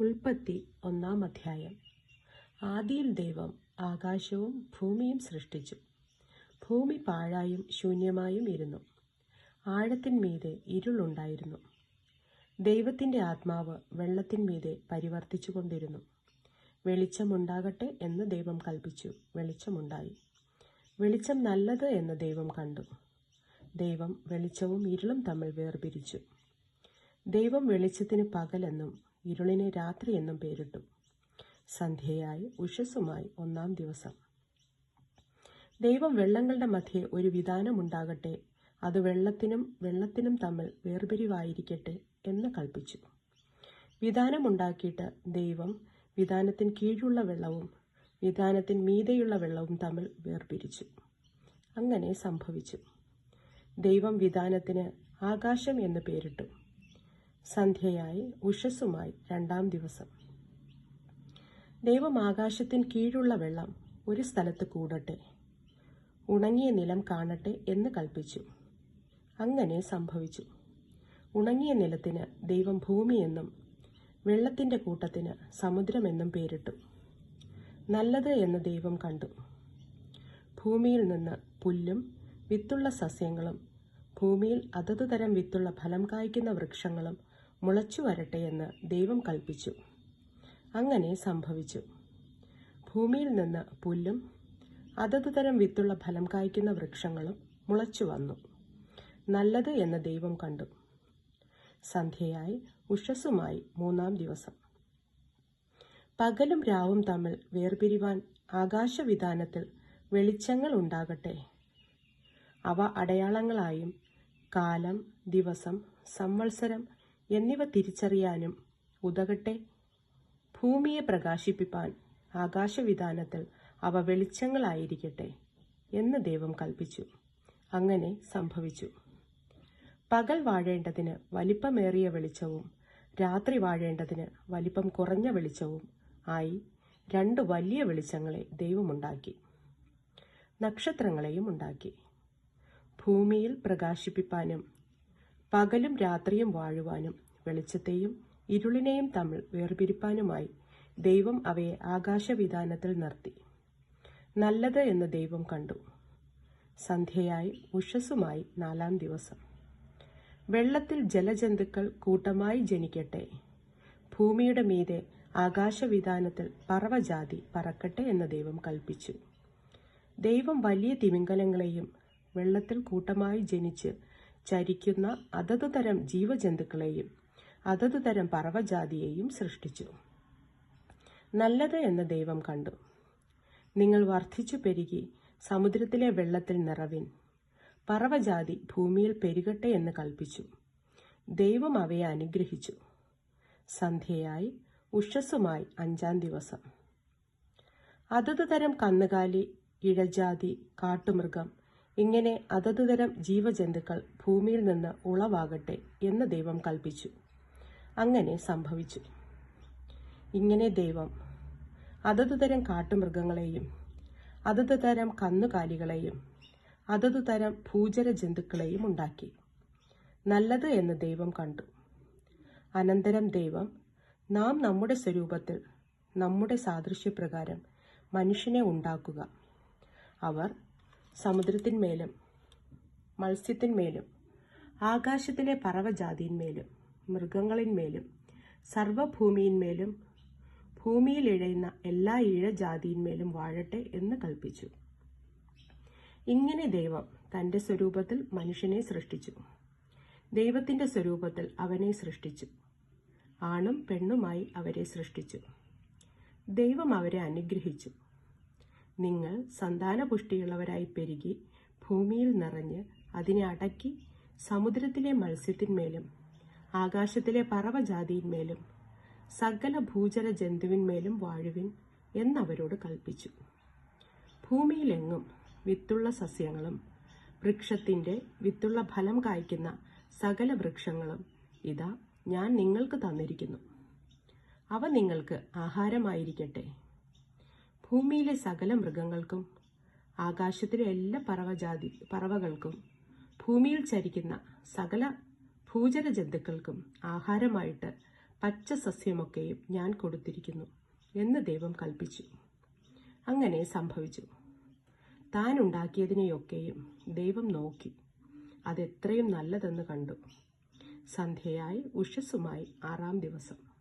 ഉൽപ്പത്തി ഒന്നാം അധ്യായം. ആദിയിൽ ദൈവം ആകാശവും ഭൂമിയും സൃഷ്ടിച്ചു. ഭൂമി പാഴായും ശൂന്യമായും ഇരുന്നു. ആഴത്തിന്മീതെ ഇരുളുണ്ടായിരുന്നു ദൈവത്തിന്റെ ആത്മാവ് വെള്ളത്തിന്മീതെ പരിവർത്തിച്ചുകൊണ്ടിരുന്നു. വെളിച്ചമുണ്ടാകട്ടെ എന്ന് ദൈവം കൽപ്പിച്ചു. വെളിച്ചമുണ്ടായി. വെളിച്ചം നല്ലത് എന്ന് ദൈവം കണ്ടു. ദൈവം വെളിച്ചവും ഇരുളും തമ്മിൽ വേർപിരിച്ചു. ദൈവം വെളിച്ചത്തിന് പകലെന്നും ഇരുളിനെ രാത്രി എന്നും പേരിട്ടു. സന്ധ്യയായി ഉഷസ്സുമായി ഒന്നാം ദിവസം. ദൈവം വെള്ളങ്ങളുടെ മധ്യേ ഒരു വിധാനമുണ്ടാകട്ടെ അത് വെള്ളത്തിനും വെള്ളത്തിനും തമ്മിൽ വേർപിരിവായിരിക്കട്ടെ എന്ന് കൽപ്പിച്ചു. വിധാനമുണ്ടാക്കിയിട്ട് ദൈവം വിധാനത്തിന് കീഴുള്ള വെള്ളവും വിധാനത്തിന് മീതെയുള്ള വെള്ളവും തമ്മിൽ വേർപിരിച്ചു. അങ്ങനെ സംഭവിച്ചു. ദൈവം വിധാനത്തിന് ആകാശം എന്ന് പേരിട്ടു. സന്ധ്യയായി ഉഷസ്സുമായി രണ്ടാം ദിവസം. ദൈവം ആകാശത്തിന് കീഴുള്ള വെള്ളം ഒരു സ്ഥലത്ത് കൂടട്ടെ. ഉണങ്ങിയ നിലം കാണട്ടെ എന്ന് കൽപ്പിച്ചു. അങ്ങനെ സംഭവിച്ചു. ഉണങ്ങിയ നിലത്തിന് ദൈവം ഭൂമിയെന്നും വെള്ളത്തിന്റെ കൂട്ടത്തിന് സമുദ്രമെന്നും പേരിട്ടു. നല്ലത് എന്ന് ദൈവം കണ്ടു. ഭൂമിയിൽ നിന്ന് പുല്ലും വിത്തുള്ള സസ്യങ്ങളും ഭൂമിയിൽ അതത് തരം വിത്തുള്ള ഫലം കായ്ക്കുന്ന വൃക്ഷങ്ങളും മുളച്ചു വരട്ടെ എന്ന് ദൈവം കൽപ്പിച്ചു. അങ്ങനെ സംഭവിച്ചു. ഭൂമിയിൽ നിന്ന് പുല്ലും അതത് തരം വിത്തുള്ള ഫലം കായ്ക്കുന്ന വൃക്ഷങ്ങളും മുളച്ചു വന്നു. നല്ലത് എന്ന് ദൈവം കണ്ടു. സന്ധ്യയായി ഉഷസ്സുമായി മൂന്നാം ദിവസം. പകലും രാവും തമ്മിൽ വേർപിരിവാൻ ആകാശവിധാനത്തിൽ വെളിച്ചങ്ങൾ ഉണ്ടാകട്ടെ. അവ അടയാളങ്ങളായും കാലം ദിവസം സംവത്സരം എന്നിവ തിരിച്ചറിയാനും ഉതകട്ടെ. ഭൂമിയെ പ്രകാശിപ്പിപ്പാൻ ആകാശവിധാനത്തിൽ അവ വെളിച്ചങ്ങളായിരിക്കട്ടെ എന്ന് ദൈവം കൽപ്പിച്ചു. അങ്ങനെ സംഭവിച്ചു. പകൽ വാഴേണ്ടതിന് വലിപ്പമേറിയ വെളിച്ചവും രാത്രി വാഴേണ്ടതിന് വലിപ്പം കുറഞ്ഞ വെളിച്ചവും ആയി രണ്ട് വലിയ വെളിച്ചങ്ങളെ ദൈവമുണ്ടാക്കി നക്ഷത്രങ്ങളെയും ഉണ്ടാക്കി. ഭൂമിയിൽ പ്രകാശിപ്പിപ്പാനും പകലും രാത്രിയും വാഴുവാനും വെളിച്ചത്തെയും ഇരുളിനെയും തമ്മിൽ വേർപിരിപ്പാനുമായി ദൈവം അവയെ ആകാശവിധാനത്തിൽ നിർത്തി. നല്ലത് എന്ന് ദൈവം കണ്ടു. സന്ധ്യയായി ഉഷസ്സുമായി നാലാം ദിവസം. വെള്ളത്തിൽ ജലജന്തുക്കൾ കൂട്ടമായി ജനിക്കട്ടെ. ഭൂമിയുടെ മീതെ ആകാശവിധാനത്തിൽ പറവജാതി പറക്കട്ടെ എന്ന് ദൈവം കൽപ്പിച്ചു. ദൈവം വലിയ തിമിംഗലങ്ങളെയും വെള്ളത്തിൽ കൂട്ടമായി ജനിച്ച് ചരിക്കുന്ന അതത് തരം ജീവജന്തുക്കളെയും അതത് തരം പറവജാതിയെയും സൃഷ്ടിച്ചു. നല്ലത് എന്ന് ദൈവം കണ്ടു. നിങ്ങൾ വർദ്ധിച്ചു പെരുകി സമുദ്രത്തിലെ വെള്ളത്തിൽ നിറവിൻ. പറവജാതി ഭൂമിയിൽ പെരുകട്ടെ എന്ന് കൽപ്പിച്ചു. ദൈവം അവയെ അനുഗ്രഹിച്ചു. സന്ധ്യയായി ഉഷസ്സുമായി അഞ്ചാം ദിവസം. അതത് തരം കന്നുകാലി ഇഴജാതി കാട്ടുമൃഗം ഇങ്ങനെ അതതുതരം ജീവജന്തുക്കൾ ഭൂമിയിൽ നിന്ന് ഉളവാകട്ടെ എന്ന് ദൈവം കൽപ്പിച്ചു. അങ്ങനെ സംഭവിച്ചു. ഇങ്ങനെ ദൈവം അതതുതരം കാട്ടുമൃഗങ്ങളെയും അതത് തരം കന്നുകാലികളെയും അതത് തരം ഭൂചര ജന്തുക്കളെയും ഉണ്ടാക്കി. നല്ലത് എന്ന് ദൈവം കണ്ടു. അനന്തരം ദൈവം നാം നമ്മുടെ സ്വരൂപത്തിൽ നമ്മുടെ സാദൃശ്യപ്രകാരം മനുഷ്യനെ ഉണ്ടാക്കുക. അവർ സമുദ്രത്തിന്മേലും മത്സ്യത്തിന്മേലും ആകാശത്തിലെ പറവജാതിന്മേലും മൃഗങ്ങളിന്മേലും സർവഭൂമിയിന്മേലും ഭൂമിയിൽ ഇഴയുന്ന എല്ലാ ഇഴജാതിയിന്മേലും വാഴട്ടെ എന്ന് കൽപ്പിച്ചു. ഇങ്ങനെ ദൈവം തന്റെ സ്വരൂപത്തിൽ മനുഷ്യനെ സൃഷ്ടിച്ചു. ദൈവത്തിന്റെ സ്വരൂപത്തിൽ അവനെ സൃഷ്ടിച്ചു. ആണും പെണ്ണുമായി അവരെ സൃഷ്ടിച്ചു. ദൈവം അവരെ അനുഗ്രഹിച്ചു. നിങ്ങൾ സന്താനപുഷ്ടിയുള്ളവരായി പെരുകി ഭൂമിയിൽ നിറഞ്ഞ് അതിനെ അടക്കി സമുദ്രത്തിലെ മത്സ്യത്തിന്മേലും ആകാശത്തിലെ പറവജാതിയിന്മേലും സകല ഭൂജല ജന്തുവിന്മേലും വാഴുവിൻ എന്നവരോട് കൽപ്പിച്ചു. ഭൂമിയിലെങ്ങും വിത്തുള്ള സസ്യങ്ങളും വൃക്ഷത്തിന്റെ വിത്തുള്ള ഫലം കായ്ക്കുന്ന സകല വൃക്ഷങ്ങളും ഇതാ ഞാൻ നിങ്ങൾക്ക് തന്നിരിക്കുന്നു. അവ നിങ്ങൾക്ക് ആഹാരമായിരിക്കട്ടെ. ഭൂമിയിലെ സകല മൃഗങ്ങൾക്കും ആകാശത്തിലെ എല്ലാ പറവജാതി പറവകൾക്കും ഭൂമിയിൽ ചരിക്കുന്ന സകല ഭൂചര ജന്തുക്കൾക്കും ആഹാരമായിട്ട് പച്ച സസ്യമൊക്കെയും ഞാൻ കൊടുത്തിരിക്കുന്നു എന്ന് ദൈവം കൽപ്പിച്ചു. അങ്ങനെ സംഭവിച്ചു. താൻ ഉണ്ടാക്കിയതിനെയൊക്കെയും ദൈവം നോക്കി. അതെത്രയും നല്ലതെന്ന് കണ്ടു. സന്ധ്യയായി ഉഷസ്സുമായി ആറാം ദിവസം.